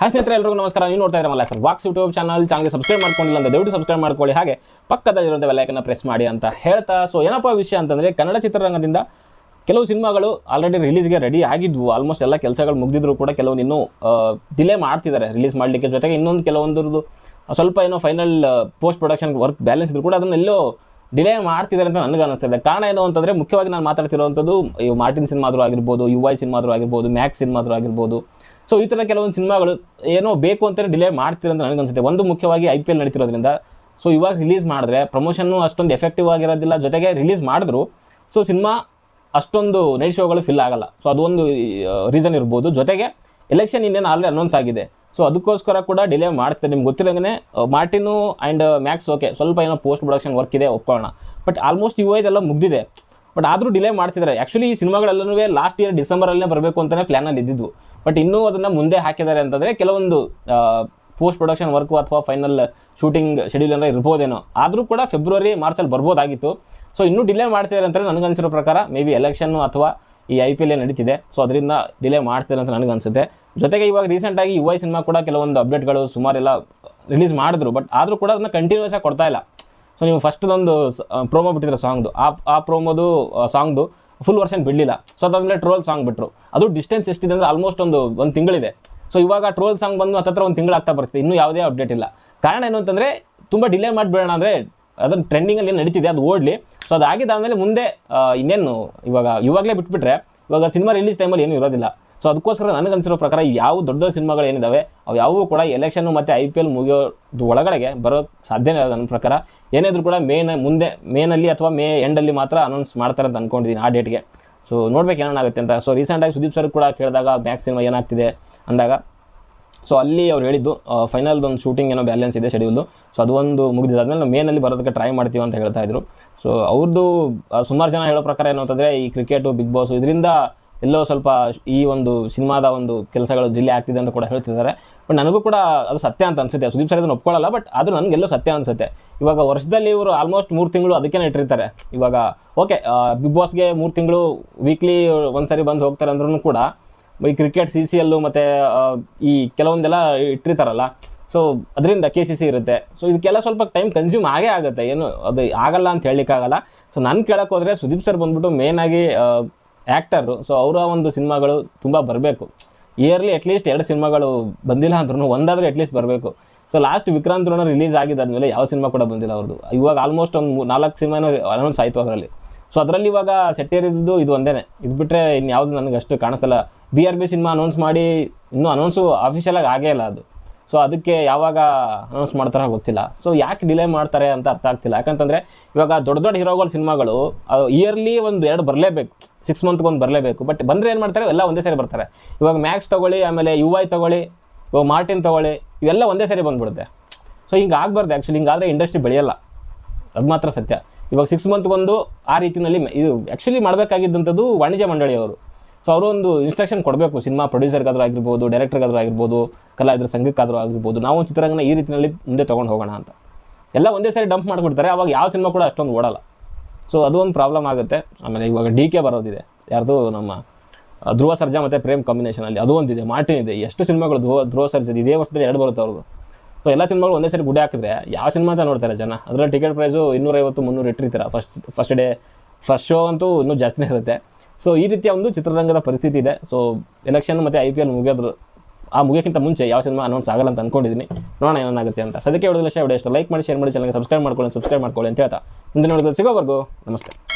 Hi ಸ್ನೇಹಿತರೆ ಎಲ್ಲರಿಗೂ ನಮಸ್ಕಾರ. ನೀವು ನೋಡ್ತಾ ಇರಮಲ್ಲ ಸರ್ ವಾಕ್ಸ್ ಯೂಟ್ಯೂಬ್ ಚಾನಲ್. ಚಾನಲ್ಗೆ ಸಬ್ಸ್ಕ್ರೈಬ್ ಮಾಡ್ಕೊಂಡಿಲ್ಲ ಅಂತ ದಯವಿಟ್ಟು ಸಬ್ಸ್ಕ್ರೈಬ್ ಮಾಡ್ಕೊಳ್ಳಿ. ಹಾಗೆ ಪಕ್ಕದಲ್ಲಿರುವಂಥ ಬೆಲ್ಲೈಕನ್ನ ಪ್ರೆಸ್ ಮಾಡಿ ಅಂತ ಹೇಳ್ತಾ. ಸೊ ಏನಪ್ಪ ವಿಷಯ ಅಂತಂದರೆ, ಕನ್ನಡ ಚಿತ್ರರಂಗದಿಂದ ಕೆಲವು ಸಿನಿಮಾಗಳು ಆಲ್ರೆಡಿ ರಿಲೀಸ್ಗೆ ರೆಡಿ ಆಗಿದ್ವು. ಆಲ್ಮೋಸ್ಟ್ ಎಲ್ಲ ಕೆಲಸಗಳು ಮುಗಿದಿದ್ರು ಕೂಡ ಕೆಲವೊಂದು ಇನ್ನೂ ಡಿಲೇ ಮಾಡ್ತಿದ್ದಾರೆ ರಿಲೀಸ್ ಮಾಡಲಿಕ್ಕೆ. ಜೊತೆಗೆ ಇನ್ನೊಂದು ಕೆಲವೊಂದ್ರದ್ದು ಸ್ವಲ್ಪ ಏನೋ final post production work balance ಇದ್ರು ಕೂಡ ಅದನ್ನೆಲ್ಲೋ ಡಿಲೇ ಮಾಡ್ತಿದ್ದಾರೆ ಅಂತ ನನಗೆ ಅನಿಸ್ತದೆ ಕಾರಣ ಏನು ಅಂತಂದರೆ, ಮುಖ್ಯವಾಗಿ ನಾನು ಮಾತಾಡ್ತಿರೋವಂಥದ್ದು, ಈ ಮಾರ್ಟಿನ್ ಸಿನಿಮಾದ್ರು ಆಗಿರ್ಬೋದು ಯು ವೈ ಸಿನಿಮಾದ್ರು ಆಗಿರ್ಬೋದು, ಮ್ಯಾಕ್ಸ್ ಸಿನಿಮಾದ್ರು ಆಗಿರ್ಬೋದು. ಸೊ ಈ ಥರ ಕೆಲವೊಂದು ಸಿನಿಮಾಗಳು ಏನೋ ಬೇಕು ಅಂತಲೇ ಡಿಲೇ ಮಾಡ್ತಿರೋ ಅಂತ ನನಗೆ ಅನಿಸುತ್ತೆ ಒಂದು ಮುಖ್ಯವಾಗಿ ಐ ಪಿ ಎಲ್ ನಡೀತಿರೋದ್ರಿಂದ ಸೊ ಇವಾಗ ರಿಲೀಸ್ ಮಾಡಿದ್ರೆ ಪ್ರಮೋಷನ್ನು ಅಷ್ಟೊಂದು ಎಫೆಕ್ಟಿವ್ ಆಗಿರೋದಿಲ್ಲ. ಜೊತೆಗೆ ರಿಲೀಸ್ ಮಾಡಿದ್ರು ಸೊ ಸಿನಿಮಾ ಅಷ್ಟೊಂದು ನೈಟ್ ಶೋಗಳು ಫಿಲ್ ಆಗಲ್ಲ. ಸೊ ಅದೊಂದು ರೀಸನ್ ಇರ್ಬೋದು. ಜೊತೆಗೆ ಎಲೆಕ್ಷನ್ ಇನ್ನೇನು ಆಲ್ರೆಡಿ ಅನೌನ್ಸ್ ಆಗಿದೆ. ಸೊ ಅದಕ್ಕೋಸ್ಕರ ಕೂಡ ಡಿಲೇ ಮಾಡ್ತಾರೆ ನಿಮ್ಗೆ ಗೊತ್ತಿಲ್ಲಂಗೆ ಮಾರ್ಟಿನು ಆ್ಯಂಡ್ ಮ್ಯಾಕ್ಸ್ ಓಕೆ ಸ್ವಲ್ಪ ಏನೋ ಪೋಸ್ಟ್ ಪ್ರೊಡಕ್ಷನ್ ವರ್ಕ್ ಇದೆ, ಒಪ್ಕೊಳ್ಳೋಣ. ಬಟ್ ಆಲ್ಮೋಸ್ಟ್ ಯು ಇದೆಲ್ಲ ಮುಗಿದಿದೆ. ಬಟ್ ಆದರೂ ಡಿಲೇ ಮಾಡ್ತಿದ್ದಾರೆ. ಆ್ಯಕ್ಚುಲಿ ಈ ಸಿನಿಮಾಗಳೆಲ್ಲನೂ ಲಾಸ್ಟ್ ಇಯರ್ ಡಿಸೆಂಬರಲ್ಲೇ ಬರಬೇಕು ಅಂತಲೇ ಪ್ಲ್ಯಾನಲ್ಲಿ ಇದ್ದಿದ್ವು ಬಟ್ ಇನ್ನೂ ಅದನ್ನು ಮುಂದೆ ಹಾಕಿದ್ದಾರೆ ಅಂತಂದರೆ ಕೆಲವೊಂದು ಪೋಸ್ಟ್ ಪ್ರೊಡಕ್ಷನ್ ವರ್ಕು ಅಥವಾ ಫೈನಲ್ ಶೂಟಿಂಗ್ ಶೆಡ್ಯೂಲ್ ಏನೋ ಇರ್ಬೋದೇನೋ. ಆದರೂ ಕೂಡ ಫೆಬ್ರವರಿ ಮಾರ್ಚಲ್ಲಿ ಬರ್ಬೋದಾಗಿತ್ತು. ಸೊ ಇನ್ನೂ ಡಿಲೇ ಮಾಡ್ತಿದ್ದಾರೆ ಅಂತಂದರೆ ನನಗನ್ಸಿರೋ ಪ್ರಕಾರ ಮೇ ಬಿ ಎಲೆಕ್ಷನ್ನು ಅಥವಾ ಈ ಐ ಪಿ ಎಲ್ ನಡೀತಿದೆ. ಸೊ ಅದರಿಂದ ಡಿಲೇ ಮಾಡ್ತಿದ್ದಾರೆ ಅಂತ ನನಗೆ ಅನಿಸುತ್ತೆ. ಜೊತೆಗೆ ಇವಾಗ ರೀಸೆಂಟಾಗಿ ಯು ಐ ಸಿನಿಮಾ ಕೂಡ ಕೆಲವೊಂದು ಅಪ್ಡೇಟ್ಗಳು ಸುಮಾರೆಲ್ಲ ರಿಲೀಸ್ ಮಾಡಿದ್ರು. ಬಟ್ ಆದರೂ ಕೂಡ ಅದನ್ನ ಕಂಟಿನ್ಯೂಸ್ ಆಗಿ ಕೊಡ್ತಾ ಇಲ್ಲ. ಸೊ ನೀವು ಫಸ್ಟ್ದೊಂದು ಪ್ರೋಮೋ ಬಿಟ್ಟಿದ್ರೆ ಸಾಂಗ್ದು ಆ ಆ ಪ್ರೋಮೋದು ಸಾಂಗ್ದು ಫುಲ್ ವರ್ಷನ್ ಬಿಡಲಿಲ್ಲ. ಸೊ ಅದಾದಮೇಲೆ ಟ್ರೋಲ್ ಸಾಂಗ್ ಬಿಟ್ಟರು ಅದು ಡಿಸ್ಟೆನ್ಸ್ ಎಷ್ಟಿದೆ ಅಂದರೆ ಆಲ್ಮೋಸ್ಟ್ ಒಂದು ಒಂದು ತಿಂಗಳಿದೆ. ಸೊ ಇವಾಗ ಟ್ರೋಲ್ ಸಾಂಗ್ ಬಂದು ಹತ್ತತ್ರ ಒಂದು ತಿಂಗಳಾಗ್ತಾ ಬರ್ತಿದೆ. ಇನ್ನೂ ಯಾವುದೇ ಅಪ್ಡೇಟ್ ಇಲ್ಲ. ಕಾರಣ ಏನು ಅಂತಂದರೆ, ತುಂಬ ಡಿಲೇ ಮಾಡಿಬಿಡೋಣ ಅಂದರೆ ಅದನ್ನು ಟ್ರೆಂಡಿಂಗಲ್ಲಿ ಏನು ನಡೀತಿದೆ, ಅದು ಓಡಲಿ. ಸೊ ಅದಾಗಿದ್ದಾದಮೇಲೆ ಮುಂದೆ ಇನ್ನೇನು, ಇವಾಗ ಇವಾಗಲೇ ಬಿಟ್ಬಿಟ್ರೆ, ಇವಾಗ ಸಿನಿಮಾ ರಿಲೀಸ್ ಟೈಮಲ್ಲಿ ಏನೂ ಇರೋದಿಲ್ಲ. ಸೊ ಅದಕ್ಕೋಸ್ಕರ ನನಗನ್ಸಿರೋ ಪ್ರಕಾರ ಯಾವ ದೊಡ್ಡ ದೊಡ್ಡ ಸಿನಿಮಾಗಳು ಏನಿದ್ದಾವೆ ಅವು ಯಾವುವು ಕೂಡ ಎಲೆಕ್ಷನ್ನು ಮತ್ತು ಐ ಪಿ ಎಲ್ ಮುಗಿಯೋದು ಒಳಗಡೆಗೆ ಬರೋ ಸಾಧ್ಯನೇ ಇಲ್ಲ ನನ್ನ ಪ್ರಕಾರ. ಏನಿದ್ರು ಕೂಡ ಮೇನ್ ಮುಂದೆ ಮೇನಲ್ಲಿ ಅಥವಾ ಮೇ ಎಂಡಲ್ಲಿ ಮಾತ್ರ ಅನೌನ್ಸ್ ಮಾಡ್ತಾರೆ ಅಂತ ಅಂದ್ಕೊಂಡಿದ್ದೀನಿ ಆ ಡೇಟ್ಗೆ ಸೊ ನೋಡ್ಬೇಕು ಏನಾಗುತ್ತೆ ಅಂತ. ಸೊ ರೀಸೆಂಟಾಗಿ ಸುದೀಪ್ ಸರ್ ಕೂಡ ಕೇಳಿದಾಗ ಬ್ಯಾಕ್ ಸಿನಿಮಾ ಏನಾಗ್ತಿದೆ ಅಂದಾಗ ಸೊ ಅಲ್ಲಿ ಅವ್ರು ಹೇಳಿದ್ದು ಫೈನಲ್ದು ಒಂದು ಶೂಟಿಂಗ್ ಏನೋ ಬ್ಯಾಲೆನ್ಸ್ ಇದೆ ಶೆಡ್ಯೂಲು ಸೊ ಅದು ಒಂದು ಮುಗಿದಿದ್ದಾದ್ಮೇಲೆ ನಾವು ಮೇನಲ್ಲಿ ಬರೋದಕ್ಕೆ ಟ್ರೈ ಮಾಡ್ತೀವಿ ಅಂತ ಹೇಳ್ತಾ ಇದ್ರು. ಸೊ ಅವ್ರದ್ದು ಸುಮಾರು ಜನ ಹೇಳೋ ಪ್ರಕಾರ ಏನು ಅಂತಂದರೆ, ಈ ಕ್ರಿಕೆಟು ಬಿಗ್ ಬಾಸು ಇದರಿಂದ ಎಲ್ಲೋ ಸ್ವಲ್ಪ ಈ ಒಂದು ಸಿನಿಮಾದ ಒಂದು ಕೆಲಸಗಳು ಡಿಲೇ ಆಗ್ತಿದೆ ಅಂತ ಕೂಡ ಹೇಳ್ತಿದ್ದಾರೆ. ಬಟ್ ನನಗೂ ಕೂಡ ಅದು ಸತ್ಯ ಅಂತ ಅನಿಸುತ್ತೆ. ಸುದೀಪ್ ಸರ್ ಅದನ್ನು ಒಪ್ಕೊಳ್ಳಲ್ಲ ಬಟ್ ಅದು ನನಗೆಲ್ಲೋ ಸತ್ಯ ಅನಿಸುತ್ತೆ. ಇವಾಗ ವರ್ಷದಲ್ಲಿ ಇವರು ಆಲ್ಮೋಸ್ಟ್ ಮೂರು ತಿಂಗಳು ಅದಕ್ಕೆ ಇಟ್ಟಿರ್ತಾರೆ. ಇವಾಗ ಓಕೆ ಬಿಗ್ ಬಾಸ್ಗೆ ಮೂರು ತಿಂಗಳು ವೀಕ್ಲಿ ಒಂದು ಸರಿ ಬಂದು ಹೋಗ್ತಾರೆ ಅಂದ್ರೂ ಕೂಡ ಈ ಕ್ರಿಕೆಟ್ ಸಿ ಸಿ ಎಲ್ಲು ಮತ್ತು ಈ ಕೆಲವೊಂದೆಲ್ಲ ಇಟ್ಟಿರ್ತಾರಲ್ಲ. ಸೊ ಅದರಿಂದ ಕೆ ಸಿ ಸಿ ಇರುತ್ತೆ. ಸೊ ಇದಕ್ಕೆಲ್ಲ ಸ್ವಲ್ಪ ಟೈಮ್ ಕನ್ಸ್ಯೂಮ್ ಆಗೇ ಆಗುತ್ತೆ. ಏನು, ಅದು ಆಗಲ್ಲ ಅಂತ ಹೇಳಲಿಕ್ಕಾಗಲ್ಲ. ಸೊ ನಾನು ಕೇಳಕ್ಕೆ ಹೋದರೆ ಸುದೀಪ್ ಸರ್ ಬಂದ್ಬಿಟ್ಟು ಮೇನಾಗಿ ಆ್ಯಕ್ಟರು ಸೊ ಅವರ ಒಂದು ಸಿನಿಮಾಗಳು ತುಂಬ ಬರಬೇಕು. ಇಯರ್ಲಿ ಅಟ್ಲೀಸ್ಟ್ ಎರಡು ಸಿನಿಮಾಗಳು ಬಂದಿಲ್ಲ ಅಂದ್ರೂ ಒಂದಾದರೂ ಅಟ್ಲೀಸ್ಟ್ ಬರಬೇಕು. So last Vikrant release release ಆಗಿದ್ದಾದ್ಮೇಲೆ ಯಾವ ಸಿನಿಮಾ ಕೂಡ ಬಂದಿಲ್ಲ ಅವ್ರದ್ದು ಇವಾಗ ಆಲ್ಮೋಸ್ಟ್ ಒಂದು ನಾಲ್ಕು ಸಿನಿಮಾನ ಅನೌನ್ಸ್ ಆಯಿತು ಅದರಲ್ಲಿ. ಸೊ ಅದರಲ್ಲಿ ಇವಾಗ ಸೆಟ್ಟೇರಿದ್ದು ಇದು ಒಂದೇ ಇದು ಬಿಟ್ಟರೆ ಇನ್ನು ಯಾವುದು ನನಗೆ ಅಷ್ಟು ಕಾಣಿಸ್ತಲ್ಲ. B R B cinema announce ಮಾಡಿ ಇನ್ನೂ ಅನೌನ್ಸು ಆಫೀಷಿಯಲಾಗಿ ಆಗೇ ಇಲ್ಲ ಅದು. ಸೊ ಅದಕ್ಕೆ ಯಾವಾಗ ಅನೌನ್ಸ್ ಮಾಡ್ತಾರೋ ಗೊತ್ತಿಲ್ಲ. ಸೊ ಯಾಕೆ ಡಿಲೇ ಮಾಡ್ತಾರೆ ಅಂತ ಅರ್ಥ ಆಗ್ತಿಲ್ಲ. ಯಾಕಂತಂದರೆ ಇವಾಗ ದೊಡ್ಡ ದೊಡ್ಡ ಹೀರೋಗಳ ಸಿನಿಮಾಗಳು ಇಯರ್ಲಿ ಒಂದು ಎರಡು ಬರಲೇಬೇಕು. ಸಿಕ್ಸ್ ಮಂತ್ಗೆ ಒಂದು ಬರಲೇಬೇಕು. ಬಟ್ ಬಂದರೆ ಏನು ಮಾಡ್ತಾರೆ? ಎಲ್ಲ ಒಂದೇ ಸರಿ ಬರ್ತಾರೆ. ಇವಾಗ ಮ್ಯಾಕ್ಸ್ ತೊಗೊಳ್ಳಿ, ಆಮೇಲೆ ಯು ಐ ತೊಗೊಳ್ಳಿ, ಇವಾಗ ಮಾರ್ಟಿನ್ ತೊಗೊಳ್ಳಿ, ಇವೆಲ್ಲ ಒಂದೇ ಸರಿ ಬಂದುಬಿಡುತ್ತೆ. ಸೊ ಹಿಂಗೆ ಆಗಬಾರ್ದು ಆ್ಯಕ್ಚುಲಿ ಹಿಂಗಾದರೆ ಇಂಡಸ್ಟ್ರಿ ಬೆಳೆಯಲ್ಲ. ಅದು ಮಾತ್ರ ಸತ್ಯ. ಇವಾಗ ಸಿಕ್ಸ್ ಮಂತ್ಗೊಂದು ಆ ರೀತಿಯಲ್ಲಿ ಇದು ಆ್ಯಕ್ಚುಲಿ ಮಾಡಬೇಕಾಗಿದ್ದಂಥದ್ದು ವಾಣಿಜ್ಯ ಮಂಡಳಿಯವರು ಸೊ ಅವರು ಒಂದು ಇನ್ಸ್ಟ್ರಕ್ಷನ್ ಕೊಡಬೇಕು. ಸಿನಿಮಾ ಪ್ರೊಡ್ಯೂಸರ್ಗಾದ್ರೂ ಆಗಿರ್ಬೋದು ಡೈರೆಕ್ಟರ್ಗಾದ್ರೂ ಆಗಿರ್ಬೋದು, ಕಲಾವಿದರ ಸಂಘಕ್ಕಾದ್ರೂ ಆಗಿರ್ಬೋದು, ನಾವು ಚಿತ್ರರಂಗನ ಈ ರೀತಿಯಲ್ಲಿ ಮುಂದೆ ತೊಗೊಂಡು ಹೋಗೋಣ ಅಂತ. ಎಲ್ಲ ಒಂದೇ ಸಾರಿ ಡಂಪ್ ಮಾಡಿಬಿಡ್ತಾರೆ ಅವಾಗ ಯಾವ ಸಿನಿಮಾ ಕೂಡ ಅಷ್ಟೊಂದು ಓಡಲ್ಲ. ಸೊ ಅದು ಒಂದು ಪ್ರಾಬ್ಲಮ್ ಆಗುತ್ತೆ. ಆಮೇಲೆ ಇವಾಗ ಡಿ ಕೆ ಬರೋದಿದೆ. ಯಾರ್ದು ನಮ್ಮ, ಧ್ರುವ ಸರ್ಜಾ ಮತ್ತು ಪ್ರೇಮ್ ಕಾಂಬಿನೇಷನಲ್ಲಿ ಅದು ಒಂದಿದೆ ಮಾರ್ಟಿನ್ ಇದೆ. ಎಷ್ಟು ಸಿನಿಮಾಗಳು ಧ್ರುವ ಧ್ರುವ ಸರ್ಜಾ ಇದೇ ವರ್ಷದಲ್ಲಿ ಎರಡು ಬರುತ್ತೆ ಅವ್ರದ್ದು. ಸೊ ಎಲ್ಲ ಸಿನಿಮಾಗಳು ಒಂದೇ ಸರಿ ಗುಡಿ ಹಾಕಿದ್ರೆ ಯಾವ ಸಿನಿಮಾ ಅಂತ ನೋಡ್ತಾರೆ ಜನ. ಅದರಲ್ಲಿ ಟಿಕೆಟ್ ಪ್ರೈಸು ಇನ್ನೂರೈವತ್ತು, ಮುನ್ನೂರು ಇಟ್ಟಿರ್ತೀರ first first day first show ಅಂತೂ ಇನ್ನೂ ಜಾಸ್ತಿನೇ ಇರುತ್ತೆ. ಸೊ ಈ ರೀತಿಯ ಒಂದು ಚಿತ್ರರಂಗದ ಪರಿಸ್ಥಿತಿ ಇದೆ. ಸೊ ಎಲೆಕ್ಷನ್ ಮತ್ತು ಐ ಪಿ ಎಲ್ ಮುಗಿಯೋದ್ರ ಆ ಮುಗಿಯೋಕ್ಕಿಂತ ಮುಂಚೆ ಯಾವ ಸಿನಿಮಾ ಅನೌನ್ಸ್ ಆಗಲ್ಲ ಅಂತ ಅಂದ್ಕೊಂಡಿದ್ದೀನಿ ನೋಡೋಣ ಏನಾಗುತ್ತೆ ಅಂತ. ಸದ್ಯಕ್ಕೆ ವಿಡಿಯೋ ಇಷ್ಟ ಲೈಕ್ ಮಾಡಿ ಶೇರ್ ಮಾಡಿ ಚಾನಲ್ಗೆ ಸಬ್ಸ್ಕ್ರೈಬ್ ಮಾಡ್ಕೊಳ್ಳಿ ಸಬ್ಸ್ಕ್ರೈಬ್ ಮಾಡ್ಕೊಳ್ಳಿ ಅಂತ ಹೇಳ್ತಾ. ಮುಂದೆ ನೋಡಿದ್ರೆ ಸಿಗೋವರೆಗೂ ನಮಸ್ತೆ